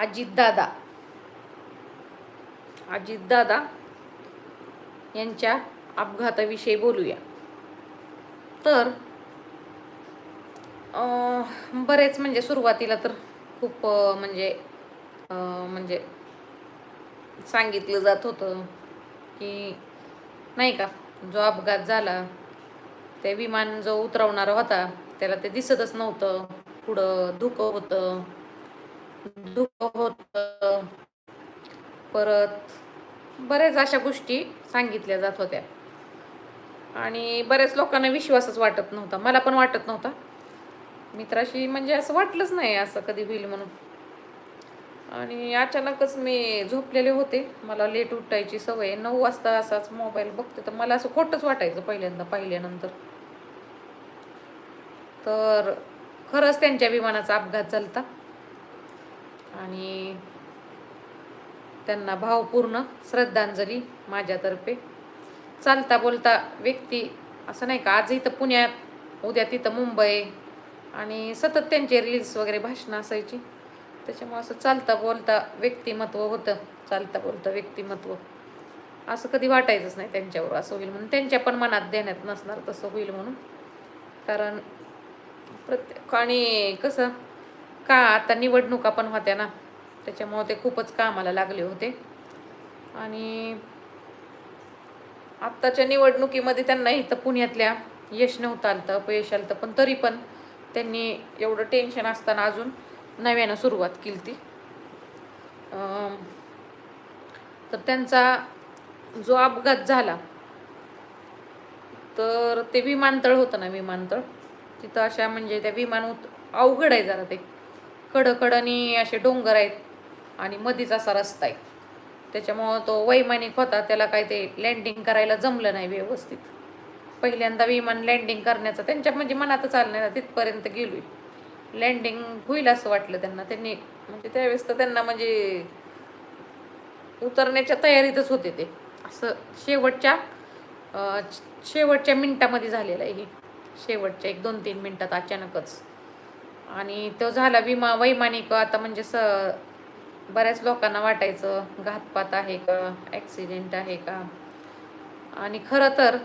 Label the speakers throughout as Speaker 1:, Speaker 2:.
Speaker 1: अजितदादा. अजितदादा यांच्या अपघाताविषयी बोलूया. तर बरेच म्हणजे सुरुवातीला तर खूप म्हणजे म्हणजे सांगितलं जात होतं की नाही का जो अपघात झाला ते विमान जो उतरवणारा होता त्याला ते दिसतच नव्हतं. पुढं धुकं होतं. दुःख होतं. परत बऱ्याच अशा गोष्टी सांगितल्या जात होत्या. आणि बऱ्याच लोकांना विश्वासच वाटत नव्हता. मला पण वाटत नव्हता. मित्राशी म्हणजे असं वाटलंच नाही असं कधी होईल म्हणून. आणि अचानकच मी झोपलेले होते. मला लेट उठायची सवय नऊ वाजता असाच मोबाईल बघते. तर मला असं खोटंच वाटायचं पहिल्यांदा पाहिल्यानंतर. तर खरंच त्यांच्या विमानाचा अपघात झालता. आणि त्यांना भावपूर्ण श्रद्धांजली माझ्यातर्फे. चालता बोलता व्यक्ती असं नाही का आज इथं पुण्यात उद्या तिथं मुंबई आणि सतत त्यांचे रील्स वगैरे भाषणं असायची. त्याच्यामुळं असं चालता बोलता व्यक्तिमत्व होतं चालता बोलता व्यक्तिमत्व. असं कधी वाटायचंच नाही त्यांच्यावर असं होईल म्हणून. त्यांच्या पण मनात देण्यात नसणार तसं होईल म्हणून. कारण प्रत्येक आणि कसं का? आता निवडणुका पण होत्या ना. त्याच्यामुळं ते खूपच कामाला लागले होते. आणि आत्ताच्या निवडणुकीमध्ये त्यांना इथं पुण्यातल्या यश नव्हतं आलं तर अपयश आलं पण तरी पण त्यांनी एवढं टेन्शन असताना अजून नव्यानं सुरुवात केली ती तर त्यांचा जो अपघात झाला तर ते विमानतळ होतं ना विमानतळ. तिथं अशा म्हणजे त्या विमान उत अवघड आहे जरा ते. कडकडनी असे डोंगर आहेत आणि मधीच असा रस्ता आहे. त्याच्यामुळं तो वैमानिक होता त्याला काय ते लँडिंग करायला जमलं नाही व्यवस्थित. पहिल्यांदा विमान लँडिंग करण्याचं त्यांच्या म्हणजे मनातच आलं नाही तिथपर्यंत गेलो लँडिंग होईल असं वाटलं त्यांना त्यांनी म्हणजे त्यावेळेस तर त्यांना म्हणजे उतरण्याच्या तयारीतच होते ते. असं शेवटच्या शेवटच्या मिनटामध्ये झालेलं आहे हे. शेवटच्या एक दोन तीन मिनटात अचानकच. आणि तो झाला विमा वैमानिक. आता म्हणजे स बऱ्याच लोकांना वाटायचं घातपात आहे का ॲक्सिडेंट आहे का? आणि खरं तर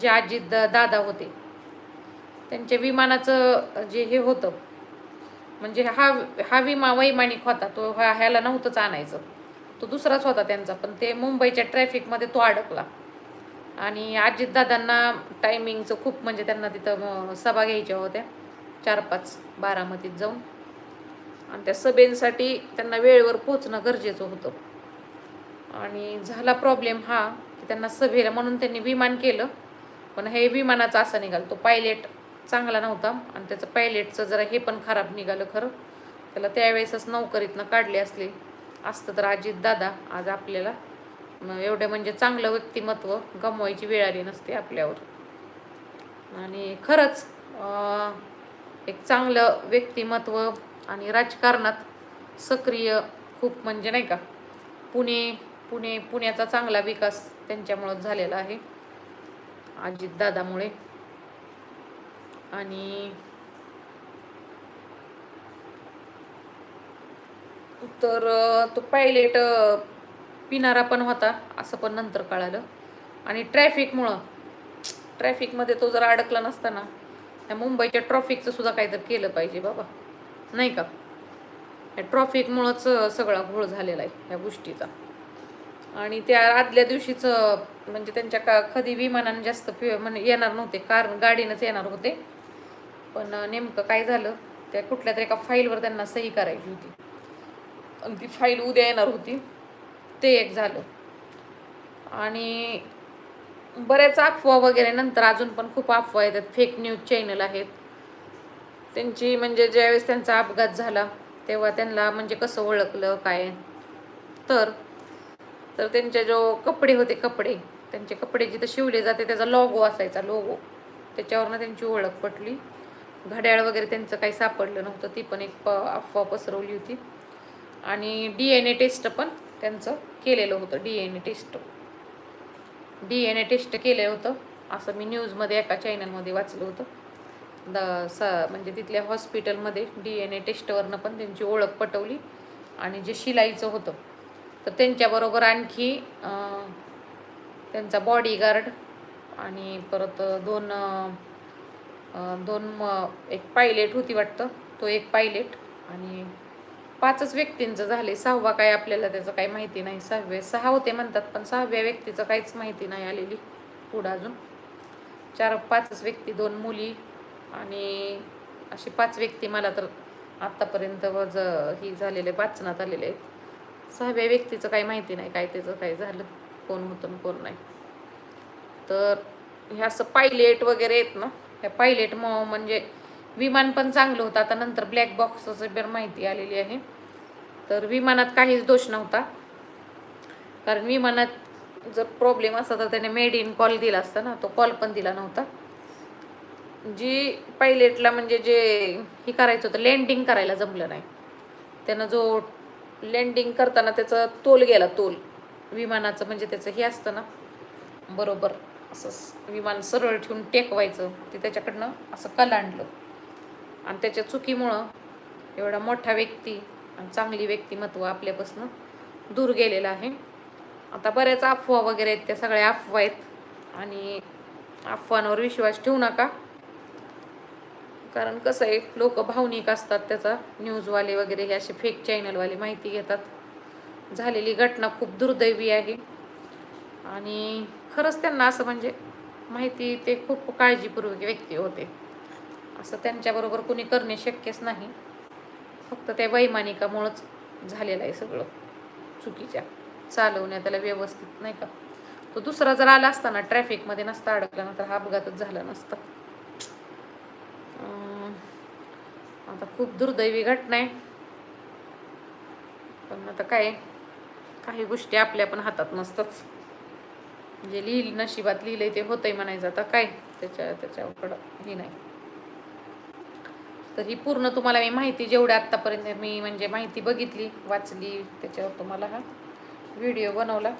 Speaker 1: जे अजित दादा होते त्यांच्या विमानाचं जे हे होतं म्हणजे हा हा विमा वैमानिक होता तो हा ह्याला नव्हतंच आणायचं. तो दुसराच होता त्यांचा पण ते मुंबईच्या ट्रॅफिकमध्ये तो अडकला. आणि अजितदादांना टायमिंगचं खूप म्हणजे त्यांना तिथं सभा घ्यायच्या होत्या. चार पाच बारामतीत जाऊन. आणि त्या सभेसाठी त्यांना वेळेवर पोचणं गरजेचं होतं. आणि झाला प्रॉब्लेम हा की त्यांना सभेला म्हणून त्यांनी विमान केलं. पण हे विमानाचा असा निघालं तो पायलट चांगला नव्हता. आणि त्याचं पायलटचं जरा हे पण खराब निघालं खरं. त्याला त्यावेळेसच नोकरीतनं काढले असले. असतं तर अजित दादा आज आपल्याला एवढे म्हणजे चांगलं व्यक्तिमत्व गमवायची वेळ आली नसते आपल्यावर. आणि खरंच एक चांगलं व्यक्तिमत्व आणि राजकारणात सक्रिय खूप म्हणजे नाही का पुणे पुणे पुण्याचा चांगला विकास त्यांच्यामुळं झालेला आहे. अजितदादामुळे. आणि तर तो पायलेट पिणारा पण होता असं पण नंतर कळालं. आणि ट्रॅफिकमुळं ट्रॅफिकमध्ये तो जर अडकला नसताना त्या मुंबईच्या ट्रॉफिकचं सुद्धा काहीतरी केलं पाहिजे बाबा. नाही का? या ट्रॉफिकमुळंच सगळा घोळ झालेला आहे ह्या गोष्टीचा. आणि त्या आदल्या दिवशीचं म्हणजे त्यांच्या का कधी विमानाने जास्त फि म्हणजे येणार नव्हते कारण गाडीनंच येणार होते. पण नेमकं काय झालं? त्या कुठल्या तरी एका फाईलवर त्यांना सही करायची होती. आणि ती फाईल उद्या येणार होती. ते एक झालं. आणि बऱ्याच अफवा वगैरे नंतर अजून पण खूप अफवा येतात. फेक न्यूज चॅनल आहेत. त्यांची म्हणजे ज्यावेळेस त्यांचा अपघात झाला तेव्हा त्यांना म्हणजे कसं ओळखलं काय? तर तर त्यांचे जो कपडे होते कपडे त्यांचे कपडे जिथं शिवले जाते त्याचा लोगो असायचा लोगो त्याच्यावरनं त्यांची ओळख पटली. घड्याळ वगैरे त्यांचं काही सापडलं नव्हतं ती पण एक प अफवा पसरवली होती. आणि डी एन ए टेस्ट पण त्यांचं केलेलं होतं D N A test D N A test केलं होतं. असं मी न्यूजमध्ये एका चॅनलमध्ये वाचलं होतं. द स म्हणजे तिथल्या हॉस्पिटलमध्ये डी एन ए टेस्टवरनं पण त्यांची ओळख पटवली आणि जे शिलाईचं होतं. तर त्यांच्याबरोबर आणखी त्यांचा बॉडीगार्ड आणि परत दोन दोन म- एक पायलेट होती वाटतं. तो एक पायलेट आणि पाचच व्यक्तींचं झाले सहावा काय आपल्याला त्याचं काही माहिती नाही. सहावे सहा होते म्हणतात पण सहाव्या व्यक्तीचं काहीच माहिती नाही आलेली पुढं अजून. चार पाचच व्यक्ती दोन मुली आणि अशी पाच व्यक्ती मला तर आत्तापर्यंत वज ही झालेले वाचनात आलेले आहेत. सहाव्या व्यक्तीचं काही माहिती नाही काय त्याचं काय झालं कोण होतं कोण नाही. तर हे असं पायलेट वगैरे आहेत ना ह्या पायलेट म म्हणजे विमान पण चांगलं होतं. आता नंतर ब्लॅक बॉक्सचं पण माहिती आलेली आहे तर विमानात काहीच दोष नव्हता. कारण विमानात जर प्रॉब्लेम असता तर त्याने मेड इन कॉल दिला असता ना तो कॉल पण दिला नव्हता. जी पायलेटला म्हणजे जे हे करायचं होतं लँडिंग करायला जमलं नाही. त्यानं जो लँडिंग करताना त्याचा तोल गेला तोल. विमानाचं म्हणजे त्याचं हे असतं ना बरोबर असं विमान सरळ ठेवून टेकवायचं ते त्याच्याकडनं असं कलांडलं. आणि त्याच्या चुकीमुळं एवढा मोठा व्यक्ती आणि चांगली व्यक्तिमत्व आपल्यापासून दूर गेलेलं आहे. आता बऱ्याच अफवा वगैरे आहेत त्या सगळ्या अफवा आहेत. आणि अफवांवर विश्वास ठेवू नका. कारण कसं आहे लोक भावनिक असतात त्याचा न्यूजवाले वगैरे हे असे फेक चॅनलवाले माहिती घेतात. झालेली घटना खूप दुर्दैवी आहे. आणि खरंच त्यांना असं म्हणजे माहिती ते खूप काळजीपूर्वक व्यक्ती होते. असं त्यांच्याबरोबर कुणी करणे शक्यच नाही. फक्त त्या वैमानिकामुळंच झालेलं आहे सगळं चुकीच्या. चालवण्यात त्याला व्यवस्थित नाही का? तो दुसरा जर आला असता ना ट्रॅफिकमध्ये नसता अडकला ना तर हा अपघातच झाला नसता. आता खूप दुर्दैवी घटना आहे. पण आता काय काही गोष्टी आपल्या पण हातात नसतंच जे म्हणजे लिहिल नशिबात लिहिलंय ते होतंय म्हणायचं. आता काय? त्याच्या त्याच्याकडं हे नाही. तर ही पूर्ण तुम्हाला मी माहिती जेवढ्या आत्तापर्यंत मी म्हणजे माहिती बघितली वाचली त्याच्यावर तुम्हाला हा व्हिडिओ बनवला.